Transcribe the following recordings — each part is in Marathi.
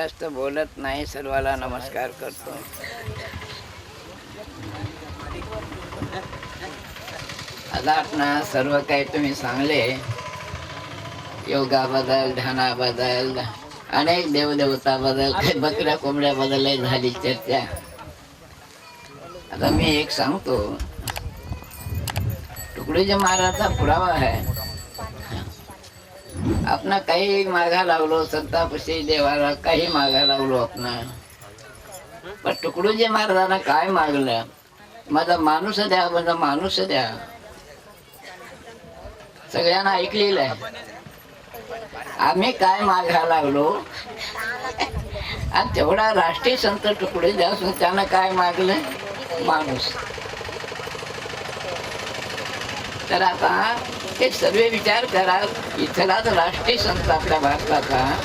जास्त बोलत नाही सर्वाला नमस्कार करतो. आता आपण सर्व काही तुम्ही सांगले. योगाबद्दल ध्यानाबद्दल अनेक देवदेवताबद्दल काही बकऱ्या कोंबड्याबद्दल झाली चर्चा. आता मी एक सांगतो. तुकडीच्या महाराजचा पुरावा आहे. आपण काही मागा लावलो संतापशी देवाला काही मागा लावलो आपण पण तुकडोजी महाराजांना काय मागलं? माझा माणूस द्या माझा माणूस द्या. सगळ्यांना ऐकलेलं आहे. आम्ही काय मागा लागलो आणि तेवढा राष्ट्रीय संत तुकडे द्या असून त्यानं काय मागलं? माणूस. तर आता हे सर्व विचार करा इथलाच राष्ट्रीय संत आपल्या भारताचा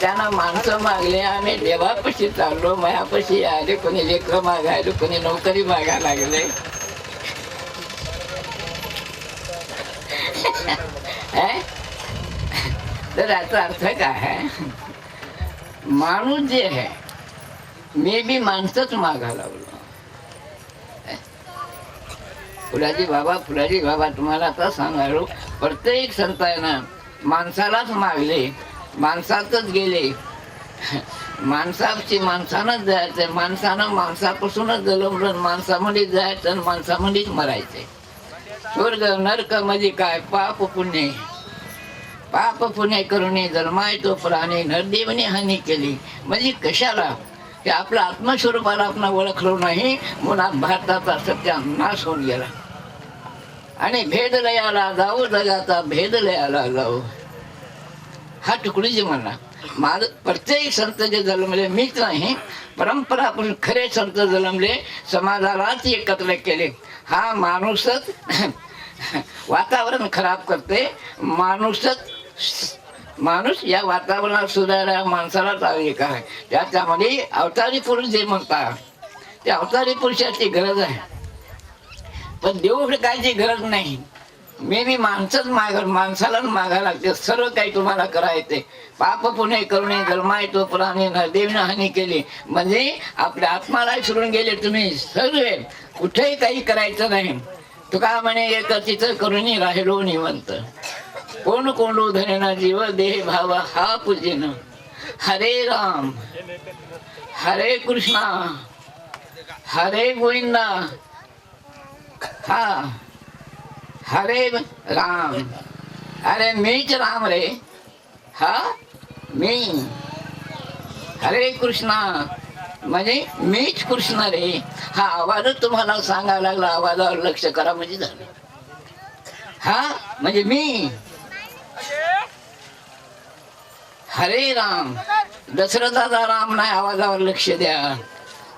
त्यांना माणसं मागले आम्ही देवापाशी चाललो मायापाशी आले कोणी लेकर मागायला कोणी नोकरी मागायला लागले. हे? तर याचा अर्थ काय आहे? माणूस जे आहे मी बी माणसंच मागा लागलो. फुलाजी बाबा फुलाजी बाबा तुम्हाला आता सांगालो प्रत्येक संतांना माणसालाच मागले माणसातच गेले. माणसाची माणसानंच जायचं माणसानं माणसापासूनच जलमलं माणसामध्ये जायचं आणि माणसामध्येच मरायचे. स्वर्ग नरक म्हणजे काय? पाप पुण्य. पाप पुण्य करून जन्माय तो प्राणी नरदेवने हानी केली. म्हणजे कशाला? की आपल्या आत्मस्वरूपाला आपण ओळखलो नाही म्हणून भारताचा सत्या नाश होऊन गेला. आणि भेद लयाला जाऊ जगाचा भेद लयाला जाऊ. हा तुकडीजी म्हणला माझ प्रत्येक संत जे जन्मले मीच नाही परंपरा आपण खरे संत जन्मले समाजालाच एकत्र केले. हा माणूसच वातावरण खराब करते माणूसच माणूस या वातावरणात सुधारा माणसालाच एक आहे त्याच्यामध्ये अवतारी पुरुष जे म्हणतात त्या अवतारी पुरुषाची गरज आहे. पण देऊ कायची गरज नाही. मी बी माणसंच माग माणसालाच मागा लागते. सर्व काही तुम्हाला करायचे पाप पुणे करुणे जन्मा तो प्राणी देवीनं हानी केली. म्हणजे आपल्या आत्माला सोडून गेले तुम्ही सर्व. कुठेही काही करायचं नाही. तुका म्हणे एक तिथं करून राहिलो निवंत. कोण कोंडू धरेना जीव देह भाव हा पूजेन. हरे राम. हरे कृष्णा. हरे गोविंदा. हा. हरे राम. अरे मीच राम रे. हा? मी. हरे कृष्णा. म्हणजे मीच कृष्ण रे. हा आवाजच तुम्हाला सांगायला लागला. आवाजावर लक्ष करा म्हणजे झालं. हा? म्हणजे मी. हरे राम. दशरथाचा राम नाही आवाजावर लक्ष द्या.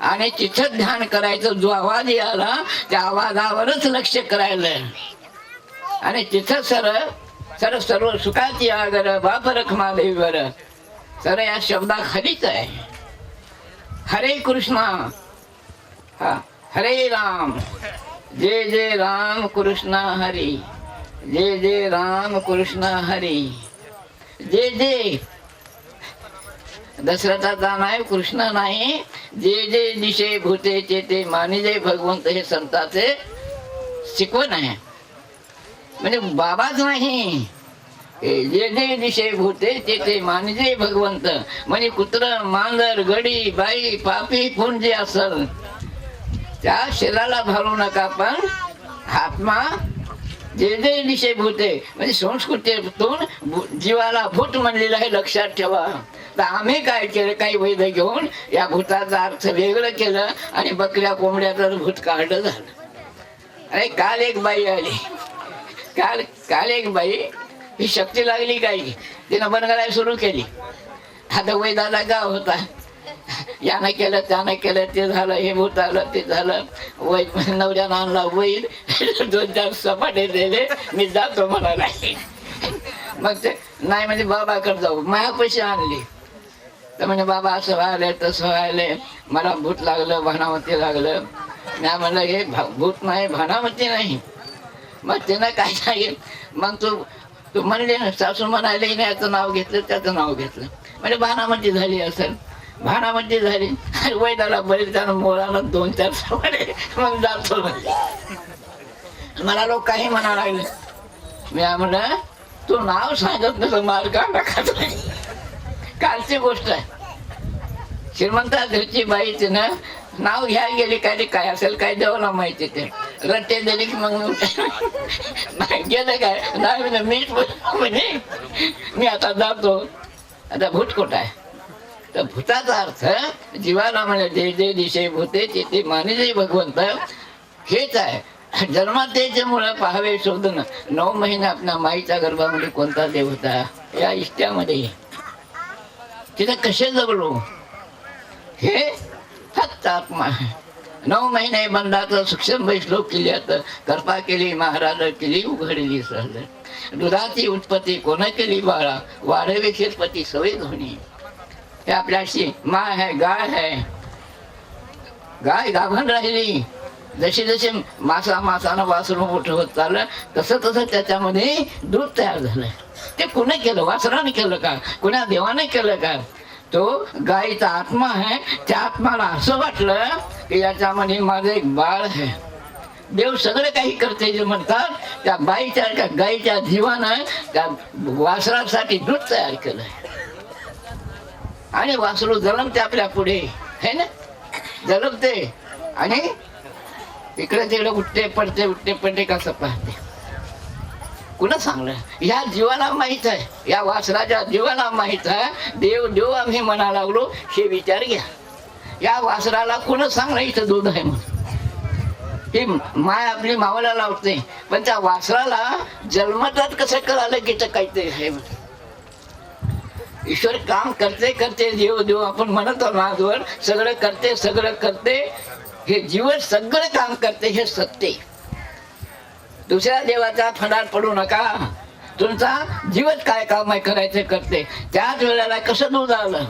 आणि तिथं ध्यान करायचं जो आवाज याला त्या आवाजावरच लक्ष करायला. आणि तिथं सर सर सर्व सुखाची आगर बाप रखमा सर या शब्दा खरीच आहे. हरे कृष्णा. हा हरे राम. जय जय राम कृष्णा हरी. जय जय राम कृष्ण हरी. जय जय दशरथाचा नाही कृष्ण नाही. जे जे दिशे भूते ते ते मानिजे भगवंत हे संताचे शिकवण आहे. म्हणजे बाबाच नाही. जे जे दिशे भूते ते ते मानिजे भगवंत. म्हणजे कुत्र मांजर गडी बाई पापी कोण जे असल त्या शरीराला भालू नका पण आत्मा जे जे दिशे भूते म्हणजे संस्कृतीतून जीवाला भूत म्हणलेलं आहे लक्षात ठेवा. तर आम्ही काय केलं काही वैध घेऊन या भूताचा अर्थ वेगळं केलं आणि बकऱ्या कोंबड्याचं भूत काढलं झालं. अरे काल एक बाई आली. काल काल एक बाई ही शक्ती लागली काही. तिनं बनगायला सुरू केली. आता वैदाला गाव होता. यानं केलं त्यानं केलं ते झालं हे भूत आलं ते झालं. वै नवऱ्यानं आणला वैद दोन चार सपाटे दिले. मी जातो मला नाही मग ते नाही म्हणजे बाबाकडे जाऊ. माया पैसे आणली. तर म्हणजे बाबा असं व्हायलंय तसं व्हायलंय. मला भूत लागलं भानावती लागलं. मी म्हणलं हे भा- भूत नाही भानावती नाही. मग तिनं काय सांगेल मग तू तू म्हणले ना सासू म्हणाले नाही याचं नाव घेतलं त्याचं नाव घेतलं. म्हणजे भानामती झाली असेल. भानामती झाली. आणि वैदाला त्यानं मोराला दोन चार सवारे मग जातो म्हणजे मला लोक काही म्हणा लागले. मी म्हणलं तू नाव सांगत नसं मार्ग का नाही कालची गोष्ट आहे. श्रीमंता घरची बाई तिनं नाव घ्या गेली काय ते काय असेल काय देवाला माहिती ते. रट्टे दिले की मग गेलं काय? नाही मीच बोललो म्हणे मी आता जातो. आता भूत कुठं आहे? तर भूताचा अर्थ जीवाला म्हणजे जे जे दिशे भूते ते ते मानिजे भगवंत हेच आहे. जन्मातेचे मुळे पाहावे शोधून नऊ महिने आपल्या माईच्या गर्भामध्ये कोणता देव होता? या इष्ट्यामध्ये. तिथं कसे जगलो? हे? फक्त आत्मा नऊ महिने बंदाचं सूक्ष्म श्लोक केली आता. कृपा केली महाराज केली उघडली सहज दुधाची उत्पत्ती कोण केली बाळा? वाढवे शिरपती सवय धोनी. हे आपल्याशी माय आहे गाय आहे. गाय गाभण राहिली. जशी जशी मासा मासानं वासरू मोठं होत चाललं तसं तसं त्याच्यामध्ये दूध तयार झालं. ते कुणी केलं? वासराने केलं का? कुणा देवाने केलं का? तो गायीचा आत्मा आहे. त्या आत्माला असं वाटलं की याच्यामध्ये माझं एक बाळ आहे. देव सगळं काही करते जे म्हणतात. त्या बाईच्या त्या गाईच्या जीवानं त्या वासरासाठी दूध तयार केलं आणि वासरू जलमते आपल्या पुढे. है ना? जलमते. आणि इकडे तिकडे उठते पडते उठते पडते कसं पाहते? कुणा सांगलं? या जीवाला माहीत आहे. या वासराच्या जीवाला माहीत आहे. देव देव आम्ही म्हणा लागलो हे विचार घ्या. या वासराला कुणं सांगलं इथं दूध आहे म्हणून? ही माय आपली मावाला लावते. पण त्या वासराला जन्मतात कसं कळालं की इथं काहीतरी आहे ईश्वर काम करते करते देव देव आपण म्हणत आहोत सगळं करते सगळं करते. हे जीवन सगळं काम करते हे सत्य आहे. दुसऱ्या देवाचा फंडात पडू नका. तुमचा जीवच काय काम आहे करायचे करते. त्याच वेळेला कसं दूध आलं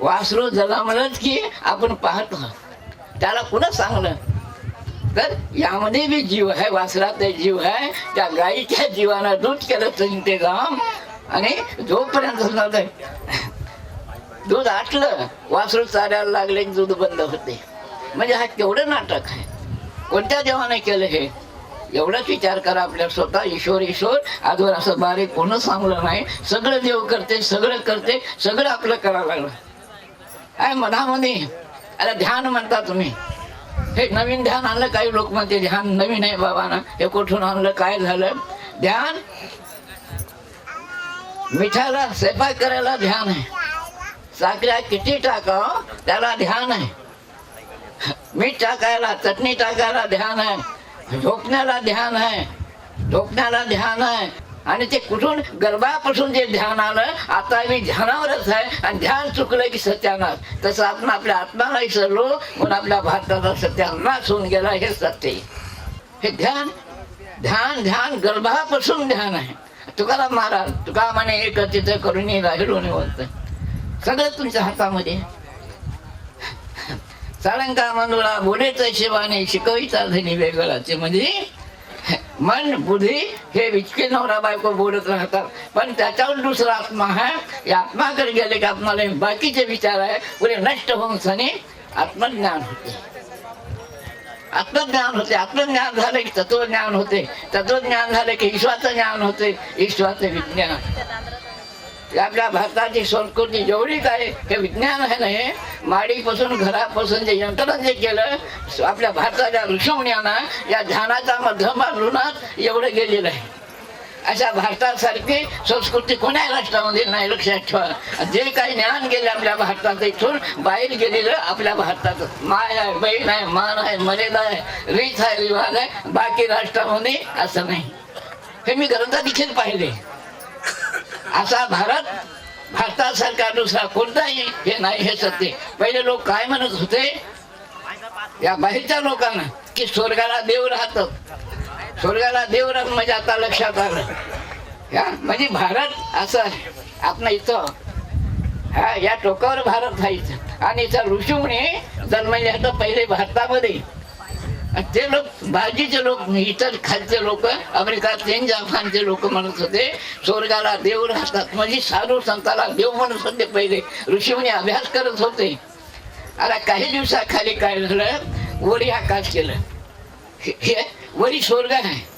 वासरू जलामलच की आपण पाहतो. त्याला कुणा सांगलं? तर यामध्ये बी जीव आहे वासरात जीव आहे. त्या गाईच्या जीवानं दूध केलं ते जाम आणि जोपर्यंत झालं दूध आटलं वासरू चारायला लागले की दूध बंद होते. म्हणजे हा केवढं नाटक आहे? कोणत्या देवाने केलं हे? एवढाच विचार करा आपल्या स्वतः ईश्वर ईश्वर. आजवर असं बारीक कोणच सांगलं नाही. सगळं देव करते सगळं करते सगळं आपलं करावं लागलं. आहे मनामध्ये? अरे ध्यान म्हणता तुम्ही. हे नवीन ध्यान आणलं काही लोक म्हणते ध्यान नवीन आहे बाबा ना. हे कुठून आणलं काय झालं? ध्यान मिठाला स्वयंपाक करायला ध्यान आहे. साखऱ्या किती टाकाव त्याला ध्यान आहे. मीठ टाकायला चटणी टाकायला ध्यान आहे. झोपण्याला ध्यान आहे. झोपण्याला ध्यान आहे. आणि ते कुठून गर्भापासून जे ध्यान आलं आता मी ध्यानावरच आहे. आणि ध्यान चुकलं की सत्यानाश. तसं आपण आपल्या आत्माला विसरलो म्हणून आपल्या भारताचा सत्यानाश होऊन गेला हे सत्य हे ध्यान ध्यान ध्यान गर्भापासून ध्यान आहे. तुकाराम महाराज तुका म्हणे एक तिथं करून राहिलो निवंत. सगळं तुमच्या हातामध्ये साळंका मंजुळा बोलेच शिवाने शिकविता धनी वेगळाचे. म्हणजे मन बुद्धी हे विचके नवरा बायको बोलत राहतात. पण त्याच्यावर दुसरा आत्मा आहे या आत्माकडे गेले की आत्माला बाकीचे विचार आहे. पुढे नष्ट होऊन सनी आत्मज्ञान होते. आत्मज्ञान होते. आत्मज्ञान झाले की तत्वज्ञान होते. तत्वज्ञान झाले की ईश्वराचं ज्ञान होते. ईश्वराचं विज्ञान. आपल्या भारताची संस्कृती जेवढी काय हे विज्ञान आहे ना हे माडीपासून घरापासून जे यंत्रण जे केलं आपल्या भारताच्या ऋषिमुन्यानं या ध्यानाच्या मध्यमातूनच एवढं गेलेलं आहे. अशा भारतासारखी संस्कृती कोण्या राष्ट्रामध्ये नाही लक्षात ठेवा. जे काही ज्ञान गेले आपल्या भारतात इथून बाहेर गेलेलं आपल्या भारतात. माय आहे बहीण आहे मान आहे मर्यादा आहे रीत आहे रिवाज आहे बाकी राष्ट्रामध्ये असं नाही. हे मी ग्रंथ देखील पाहिले. असा भारत भारतासारखा दुसरा कोणताही हे नाही हे सत्य. पहिले लोक काय म्हणत होते? या बाहेरच्या लोकांना की स्वर्गाला देव राहत. स्वर्गाला देव राहत म्हणजे आता लक्षात आलं. या म्हणजे भारत असं आपण इथं हा या टोकावर भारत हा इथं. आणि इथं ऋषीमुनी जन्मले होतं पहिले भारतामध्ये. ते लोक बाजीचे लोक इतर खालचे लोक अमेरिका चेंज अफगाणचे लोक म्हणत होते स्वर्गाला देव राहतात. म्हणजे साधू संताला देव म्हणत होते पहिले. ऋषीमुनी अभ्यास करत होते. आता काही दिवसाखाली काय झालं? वरी आकाश केलं. हे- हे वरी स्वर्ग आहे.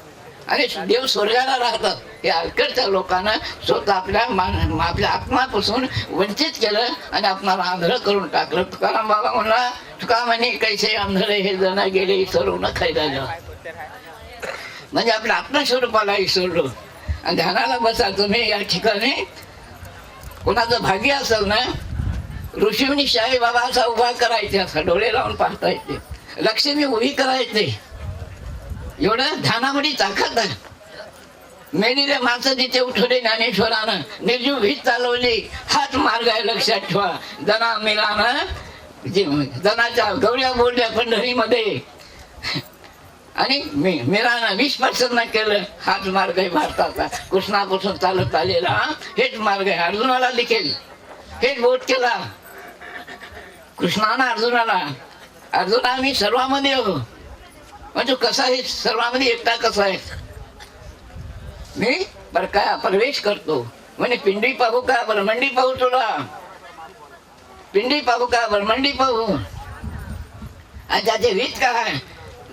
आणि देव स्वर्गाला राहतात हे अलकडच्या लोकांना स्वतः आपल्या मान आपल्या आत्मापासून वंचित केलं आणि आपणाला आंधळ करून टाकलं. तुकाराम बाबा म्हणला तुका म्हणे कैसे आंधळे हे जण गेले सर्व न खायला म्हणजे आपल्या आत्मस्वरूपाला विसरलो आणि ध्यानाला बसा तुम्ही या ठिकाणी. कोणाचं भाग्य असेल ना ऋषीमुनी शाही बाबा असा उभा करायचे असा डोळे लावून पाहता येते. लक्ष्मी उभी करायचे. एवढं ध्यानामध्ये ताकद आहे मेलेले माणसं तिथे उठवले ज्ञानेश्वरानं निर्जीव भीत चालवली. हाच मार्ग आहे लक्षात ठेवा. जना मिलानं जे जनाच्या गवळ्या बोलल्या पंढरीमध्ये. आणि मी मिरानं वीस पर्सेंट केलं. हाच मार्ग आहे भारताचा. कृष्णापासून चालत आलेला. हेच मार्ग आहे अर्जुनाला देखील हेच बोध केला. कृष्णानं अर्जुनाला अर्जुना मी सर्वामध्ये हो म्हणजे कसा आहे? सर्वांमध्ये एकटा कसा आहे? मी? बर काय प्रवेश करतो. म्हणजे पिंडी पाहू का ब्रह्मंडी पाहू तुला. पिंडी पाहू का ब्रह्मंडी पाहू. आणि त्याचे रीत काय?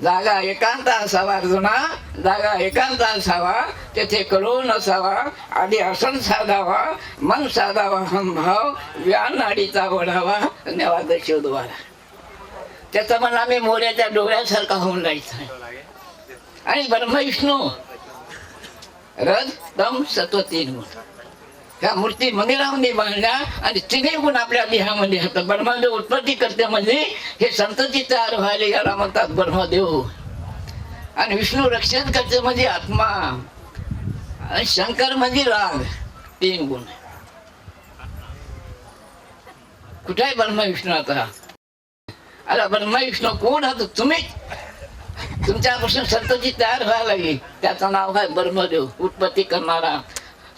जागा एकांत असावा अर्जुना. जागा एकांत असावा. तेथे कळून असावा. आधी आसन साधावा. मन साधावा. हमभाव व्यान नाडीचा वढावा. धन्यवाद शोधवाला त्याचा पण आम्ही मोऱ्याच्या डोळ्यासारखा होऊन जायचं. आणि ब्रह्मविष्णू रज दम सत्व तीन गुण ह्या मूर्ती मंदिरामध्ये बांधल्या आणि तिन्ही गुण आपल्या देहामध्ये होतात ब्रह्मदेव उत्पत्ती करते म्हणजे हे संतती तयार व्हायला याला म्हणतात ब्रह्मदेव. आणि विष्णू रक्षण करते म्हणजे आत्मा. आणि शंकर म्हणजे राग तीन गुण. कुठे आहे ब्रह्म विष्णू आता? अरे ब्रह्म विष्णू कोण आहात तुम्ही? तुमच्यापासून संतती तयार व्हायला लागली. त्याचं नाव आहे ब्रह्मदेव उत्पत्ती करणारा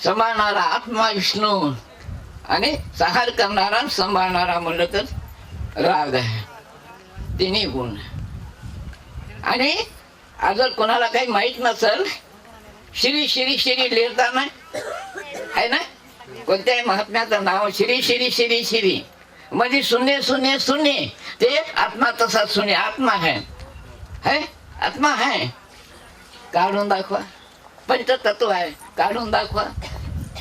सांभाळणारा आत्मा विष्णू. आणि सहार करणारा सांभाळणारा म्हणलं तर राग आहे. तिन्ही गुण. आणि जर कोणाला काही माहीत नसेल श्री श्री श्री लिहिताना आहे ना? कोणत्याही महात्म्याचं नाव श्री श्री श्री श्री. म्हणजे शून्य शून्य शून्य. ते आत्मा तसा शून्य. आत्मा है. है? आत्मा है. काढून दाखवा. पंचतत्व आहे काढून दाखवा.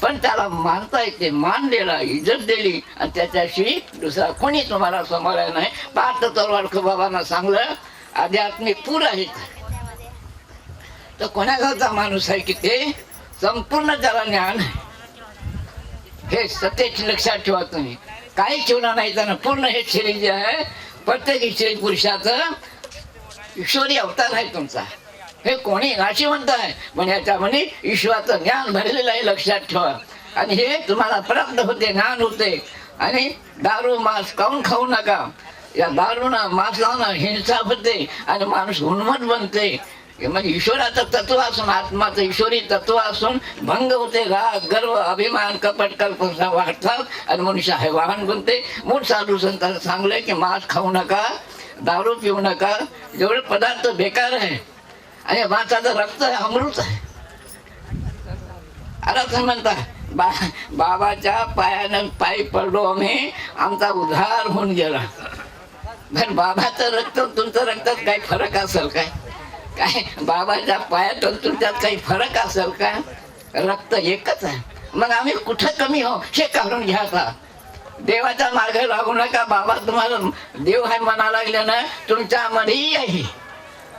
पण त्याला मानता येते. मान दिला इज्जत दिली. आणि त्याच्याशी दुसरा कोणी तुम्हाला समोर नाही. पार्थ तलवाडकर बाबांना सांगलं आध्यात्मिक पूर आहेत. तर कोण्या गावचा माणूस आहे की ते? संपूर्ण त्याला ज्ञान हे सत्याची लक्षात ठेवा तुम्ही. काही ठेवलं नाही त्यानं पूर्ण हे शरीर जे आहे प्रत्येक स्त्री पुरुषाचं ईश्वरी अवतार आहे तुमचा. हे कोणी नाशिवंत आहे? पण याच्यामध्ये ईश्वराचं ज्ञान भरलेलं आहे लक्षात ठेवा. आणि हे तुम्हाला प्राप्त होते ज्ञान होते. आणि दारू मांस खाऊन खाऊ नका? या दारूनं लावणं हिंसा होते आणि माणूस उन्मत बनते. म्हणजे ईश्वराचं तत्व असून आत्माचं ईश्वरी तत्व असून भंग होते गा गर्व अभिमान कपट कल्पना वाढतात. आणि मनुष्य हैवान वाहन बनते. मूळ साधू संतांना सांगलंय की मांस खाऊ नका दारू पिऊ नका. जेवढे पदार्थ बेकार आहे आणि माणसाचं रक्त आहे अमृत आहे. आता असं म्हणता बा बाबाच्या पायानं पायी पडलो आम्ही आमचा उद्धार होऊन गेला. पण बाबाचं रक्त तुमचं रक्तात काही फरक असेल काय? काय बाबाच्या पायात आणि तुमच्यात काही फरक असेल का? रक्त एकच आहे. मग आम्ही कुठं कमी हो? हे काढून घ्या आता. देवाच्या मार्गे लागू नका बाबा तुम्हाला देव आहे म्हणा लागले ना तुमच्यामध्येही आहे.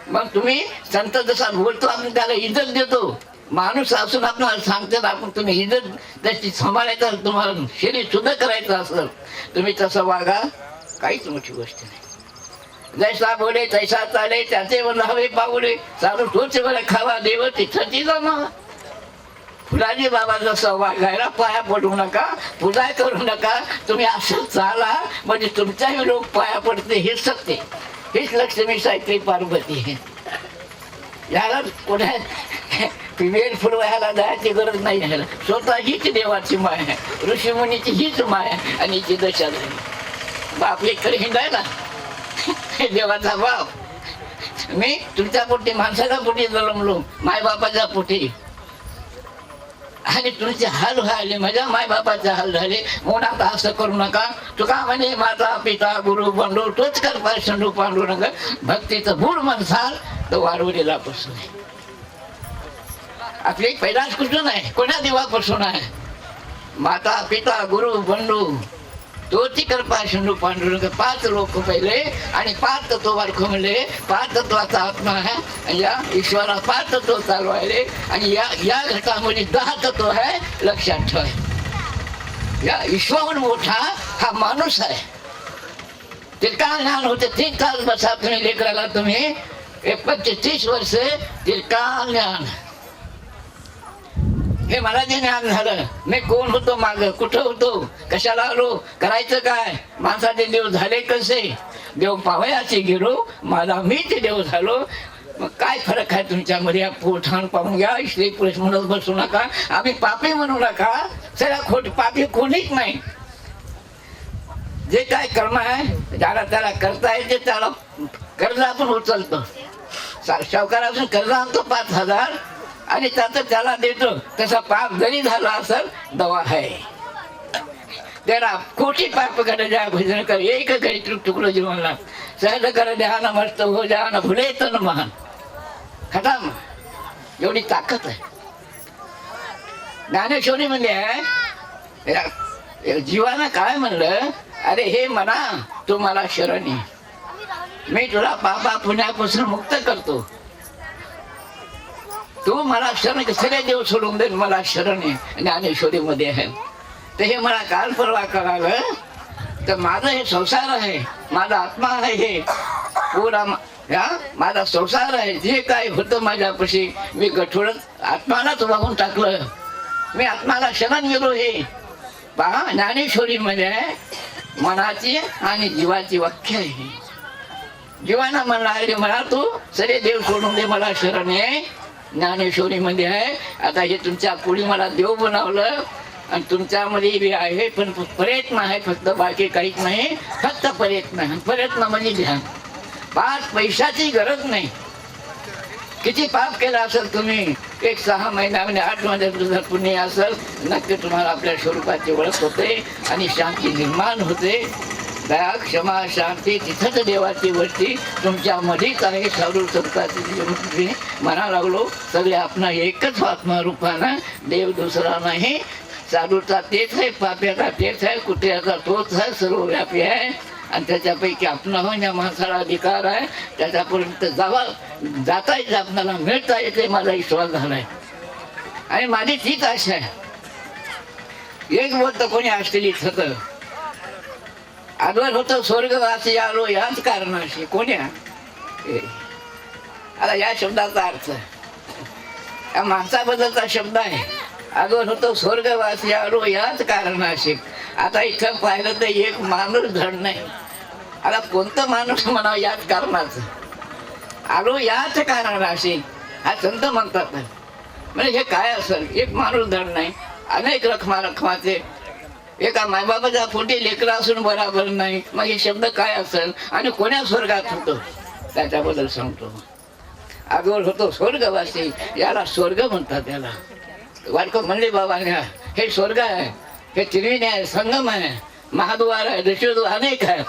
मग तुम्ही संत जसा बोलतो आपण त्याला इज्जत देतो. माणूस असून आपल्याला सांगतात आपण तुम्ही इज्जत त्याची सांभाळायचं तुम्हाला शरीर शुद्ध करायचं असेल. तुम्ही तसं वागा काहीच मोठी गोष्ट नाही. जैसा बोले तैसा चाले त्याचे हवे पाहुले चालू तोच वेळा खावा देव तिथं जाणं फुलाजी बाबाचा सहभाग घ्यायला पाया पडू नका पूजा करू नका. तुम्ही असं चाला म्हणजे तुमच्याही लोक पाया पडते हे सत्य. हेच लक्ष्मी सायत्री पार्वती आहे याला कोणा वेळ फुलवायला जायची गरज नाही आहे. स्वतः हीच देवाची माय आहे. ऋषीमुनीची हीच माय आहे. आणि हिची दशा झाली. बाप हिंडायला. देवाचा बाप मी तुमच्या पोटी माणसाच्या पोटी जलमलो मायबापाच्या पोटी. आणि तुमचे हाल व्हायले माझ्या मायबापाचे हाल झाले. म्हणून असं करू नका. तुका म्हणे माता पिता गुरु बंडू तोच कर पाय पांडू नका भक्तीचं भूड म्हणसाल तर वाढवलेला पासून आहे आपली पैदास कुठून आहे? कोणा देवापासून आहे? माता पिता गुरु बंडू. तोची कृपा शिंदू पांडुरंग पाच लोक पहिले आणि पाच तत्व वारख म्हणले पाच तत्वाचा आत्मा आहे. आणि या ईश्वरा पाच तत्व चालवायले आणि या या घटामध्ये दहा तत्व आहे. लक्षात ठेवा. या ईश्वर मोठा हा माणूस आहे. ते का ज्ञान होते? ते काल बसा तुम्ही लेकराला तुम्ही? एक तीस वर्ष ते का ज्ञान हे मला जे ज्ञान झालं मी कोण होतो माग? कुठं होतो? कशाला आलो? करायचं काय? माणसाचे देव झाले कसे? देव पावयाचे गेलो माझा मी ते देव झालो. मग काय फरक आहे तुमच्यामध्ये? या पोठाण पाहून घ्या स्त्री पुरुष म्हणत बसू नका. आम्ही पापी म्हणू नका. सगळ्या खोट पापी कोणीच नाही. जे काय कर्म आहे ज्याला त्याला करता येते त्याला कर्ज आपण उचलतो सावकारापासून कर्ज आणतो पाच हजार. आणि त्याचं त्याला देतो. तसा पाप जरी झाला असेल दवा आहे. त्याला कोटी पाप कर जा भजन कर एक घरी तुक तुकडो जीवनला सहज कर ध्यान मस्त हो जान भुले तर महान. खटाम एवढी ताकद आहे. ज्ञानेश्वरी म्हणजे आहे या- जीवानं काय म्हणलं? अरे हे म्हणा तू मला शरणी. मी तुला पापा पुण्यापासून मुक्त करतो. तू मला शरण सगळे देव सोडून दे मला शरण आहे ज्ञानेश्वरी मध्ये आहे. तर हे मला काल परवा कळालं. तर माझं हे संसार आहे माझा आत्मा आहे हे. पुरा हा? माझा संसार आहे जे काय होतं माझ्यापाशी मी गठोडत आत्मालाच वाहून टाकलं. मी आत्माला शरण गेलो हे. पहा ज्ञानेश्वरी मध्ये मनाची आणि जीवाची वाक्य आहे. जीवाना म्हणणार मला तू सरे देव सोडून दे मला शरण आहे ज्ञानेश्वरी मध्ये आहे. आता हे तुमच्यापुढे मला देव बनवलं. आणि तुमच्यामध्ये बी आहे पण प्रयत्न आहे फक्त बाकी काहीच नाही. फक्त प्रयत्न आहे प्रयत्न म्हणजे ध्यान. पाच पैशाची गरज नाही. किती पाप केलं असेल तुम्ही? एक सहा महिन्यामध्ये आठ महिन्यात जर पुण्य असेल नक्की तुम्हाला आपल्या स्वरूपाची ओळख होते आणि शांती निर्माण होते. दया क्षमा शांती तिथंच देवाची वस्ती तुमच्यामध्येच आहे साधू संताची मी म्हणा लागलो सगळे आपण एकच आत्मरूपानं देव दुसरा नाही. साधूचा तेच आहे पाप्याचा तेच आहे कुत्र्याचा तोच आहे सर्वव्यापी आहे. आणि त्याच्यापैकी आपण या माणसाला अधिकार आहे. त्याच्यापर्यंत जावा जाता येते आपल्याला मिळता येते माझा विश्वास झालाय. आणि माझी तीच आशा आहे. एक बोलत कोणी असलेली होत आजवर होतं स्वर्गवासी आलो याच कारणाशी कोण्या हे. आता या शब्दाचा अर्थ या माणसाबद्दलचा शब्द आहे अगोदर होतो स्वर्गवासी आलो याच कारणाशी आता इथं पाहिलं तर एक माणूस धड नाही आता कोणतं माणूस म्हणावं याच कारणाचं आलो याच कारणाशी हा संत म्हणतात म्हणजे हे काय असेल एक माणूस धड नाही अनेक रखमा रखमाचे एका मायबाबाचा पोटी लेकरा असून बराबर नाही. मग हे शब्द काय असेल? आणि कोण्या स्वर्गात होतो? त्याच्याबद्दल सांगतो. अगोदर होतो स्वर्गवासी. याला स्वर्ग म्हणतात त्याला वाटको म्हणले बाबाने हे स्वर्ग आहे. हे त्रिवेणी आहे. संगम आहे. महाद्वार आहे. दशद्वार अनेक आहे.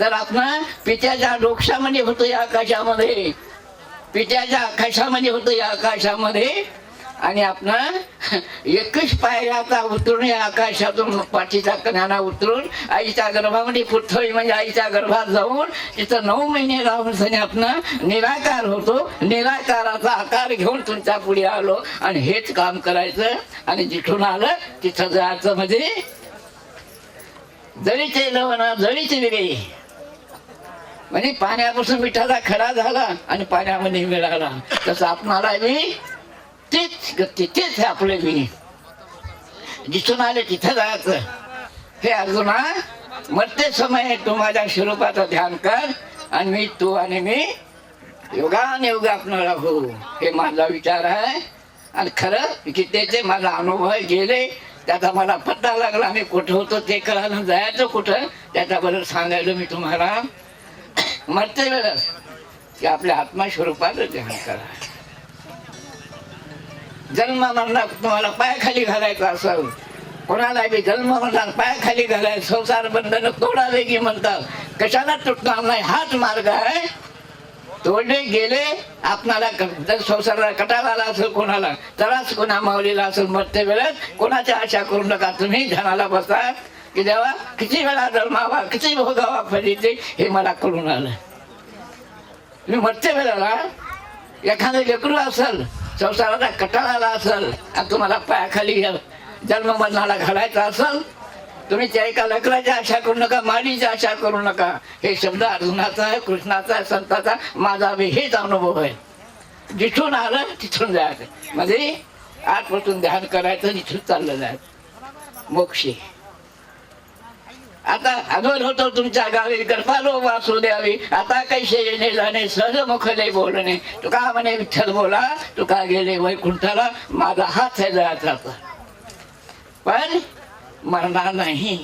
तर आपण पित्याच्या डोक्षामध्ये होतो या आकाशामध्ये. पित्याच्या आकाशामध्ये होतो या आकाशामध्ये. आणि आपण एकच पायऱ्या आता उतरून आकाशातून पाठीचा कन्याना उतरून आईच्या गर्भामध्ये पृथ्वी म्हणजे आईच्या गर्भात जाऊन तिथं नऊ महिने राहून सनी आपण निराकार होतो. निराकाराचा आकार घेऊन तुमच्यापुढे आलो आणि हेच काम करायचं. आणि जिथून आलं तिथं जायचं म्हणजे जळीचे लवणा जळीचे विरे. म्हणजे पाण्यापासून मिठाचा खडा झाला आणि पाण्यामध्ये मिळाला. तसं आपणाला मी तेच गती तेच आपले मी. जिथून आले तिथं जायचं. हे अर्जुना मरते समय तू माझ्या स्वरूपाचं ध्यान कर आणि मी तू आणि मी योगाने योग आपणाला हे माझा विचार आहे. आणि खरं गीतेचे माझा अनुभव गेले त्याचा मला पत्ता लागला. मी कुठं होतो ते कळालं. जायचं कुठं त्याच्याबद्दल सांगायचं मी तुम्हाला. मरते वेळेस की आपल्या आत्मा स्वरूपाचं ध्यान करा. जन्म मरणात तुम्हाला पायाखाली घालायचं असेल कोणाला बी जन्म मरणात पायाखाली घालाय संसार बंधन तोडावे की म्हणतात कशाला तुटणार नाही हाच मार्ग आहे. तोडले गेले आपणाला जर संसाराला कटाला आला असेल कोणाला त्रास कोणा मावलेला असेल मरते वेळेत कोणाच्या आशा करू नका तुम्ही ध्यानाला बसा की देवा किती वेळा जन्मावा किती भोगावा फलिते हे मला कळून आलं. तुम्ही मरते वेळेला एखादं लेकरू असेल संसाराचा संसाराला कटाळाला असेल आणि तुम्हाला पायाखाली जन्म मरणाला घालायचा असेल तुम्ही त्या एका लकराच्या आशा करू नका मालीची आशा करू नका. हे शब्द अर्जुनाचा आहे कृष्णाचा आहे संताचा माझा बी हेच अनुभव आहे. जिथून आलं तिथून जायचं. म्हणजे आजपासून ध्यान करायचं तिथून चाललं जायचं. मोक्षी. आता अगोदर होतो तुमच्या गावी गरफालो वासू द्यावी. आता कैसे येणे जाणे सहज मुखले बोलणे. तू का म्हणे विठ्ठल बोला तू का गेले वैकुंठाला? माझा हात आहे जायचा पण. मरणार नाही.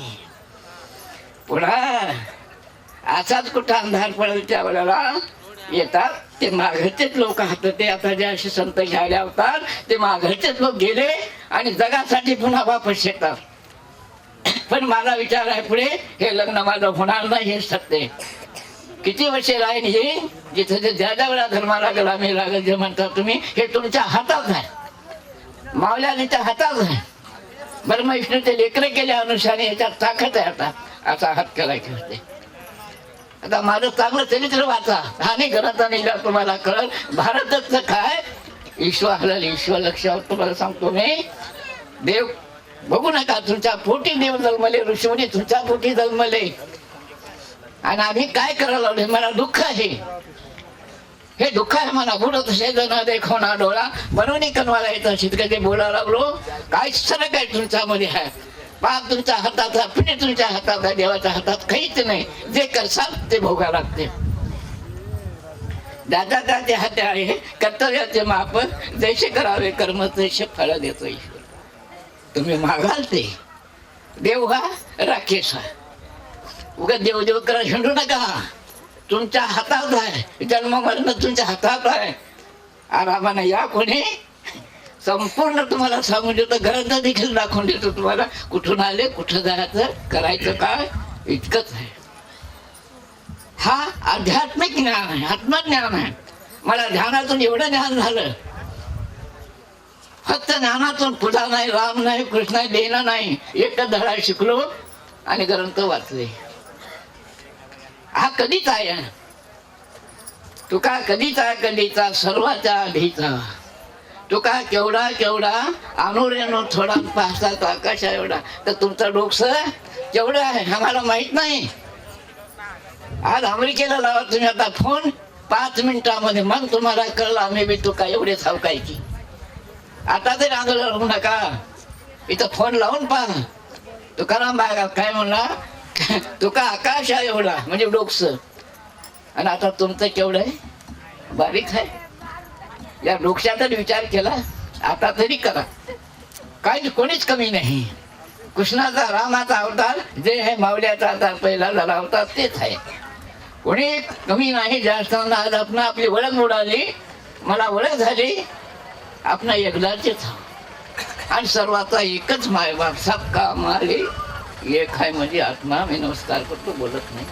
पुन्हा असाच कुठं अंधार पडेल त्या वेळेला? येतात ते माघरचेच लोक हात ते आता जे असे संत घ्यायला होतात ते माघरचेच लोक गेले आणि जगासाठी पुन्हा वापस येतात. पण माझा विचार आहे पुढे हे लग्न माझं होणार नाही हे सत्य किती वर्षे राहील हे? जिथे जे ज्या ज्या वेळा धर्मा लागेल आम्ही लागेल जे म्हणता तुम्ही हे तुमच्या हातात आहे. मावल्याच्या हातात आहे. बरं विष्णूचे लेकरे केल्या अनुषाने याच्यात ताकद आहे आता. असा हात करायचे होते आता माझं चांगलं चरित्र वाचा. आणि नाही घरात तुम्हाला कळल. भारताचं काय? ईश्वर हलल ईश्वर लक्षावर तुम्हाला सांगतो मी. देव बघू नका तुमच्या पोटी देव जन्मले ऋषीमुनी तुमच्या पोटी जन्मले. आणि आम्ही काय करायला लागलो मला दुःख आहे. हे दुःख आहे मला बुडत जण देखो ना डोळा. बनवणी कनवाला येतं शेतकरी बोलायला लागलो. काय सर काय तुमच्यामध्ये आहे. पाप तुमच्या हातात आहे पिढी तुमच्या हातात आहे देवाच्या हातात काहीच नाही. जे करसाल ते भोगा लागते. दादा दाते हाते आहे. कर्तव्याचे माप जैसे करावे कर्म तैसे फळ देतोय. तुम्ही मागाल ते देव हा राकेश हा. उगा देव देव करा हिंडू नका. तुमच्या हातात आहे. जन्म मरण तुमच्या हातात आहे. आरामाने या कोणी. संपूर्ण तुम्हाला सांगून देतो. घरात देखील दाखवून देतो तुम्हाला. कुठून आले कुठं जायचं करायचं काय इतकंच आहे. हा आध्यात्मिक ज्ञान आहे आत्मज्ञान आहे. मला ध्यानातून एवढं ज्ञान झालं. फक्त ज्ञानातून पुढा नाही राम नाही कृष्ण नाही देणं नाही एक धडा शिकलो आणि ग्रंथ वाचले. हा कधीच आहे. तुका कधीच आहे कधीचा सर्वाच्या आधीचा तुका केवढा केवढा अनुरेनो थोडा पाहतात आकाशा एवढा. तर तुमचा डोकस केवढं आहे आम्हाला माहीत नाही. आज अमेरिकेला लावा तुम्ही आता फोन पाच मिनिटामध्ये मग तुम्हाला कळलं आम्ही बी तुका एवढे सावकायची. आता तरी आंदोलन राहू नका. इथं फोन लावून पहा. तुकाराम बागा काय म्हणला? तुका आकाश आहे एवढा म्हणजे डोकस आणि आता तुमचं केवढं आहे? बारीक आहे. या डोक्याचा विचार केला आता तरी करा. काहीच कोणीच कमी नाही. कृष्णाचा रामाचा अवतार जे आहे मावल्याचा अवतार पहिला झाला अवतार तेच आहे. कोणी कमी नाही जास्त आज आपण आपली ओळख उडाली मला ओळख झाली आपला एकदाचेच आहोत. आणि सर्वाचा एकच मायबाप सबका माले एक आहे म्हणजे आत्मा मी नमस्कार करतो बोलत नाही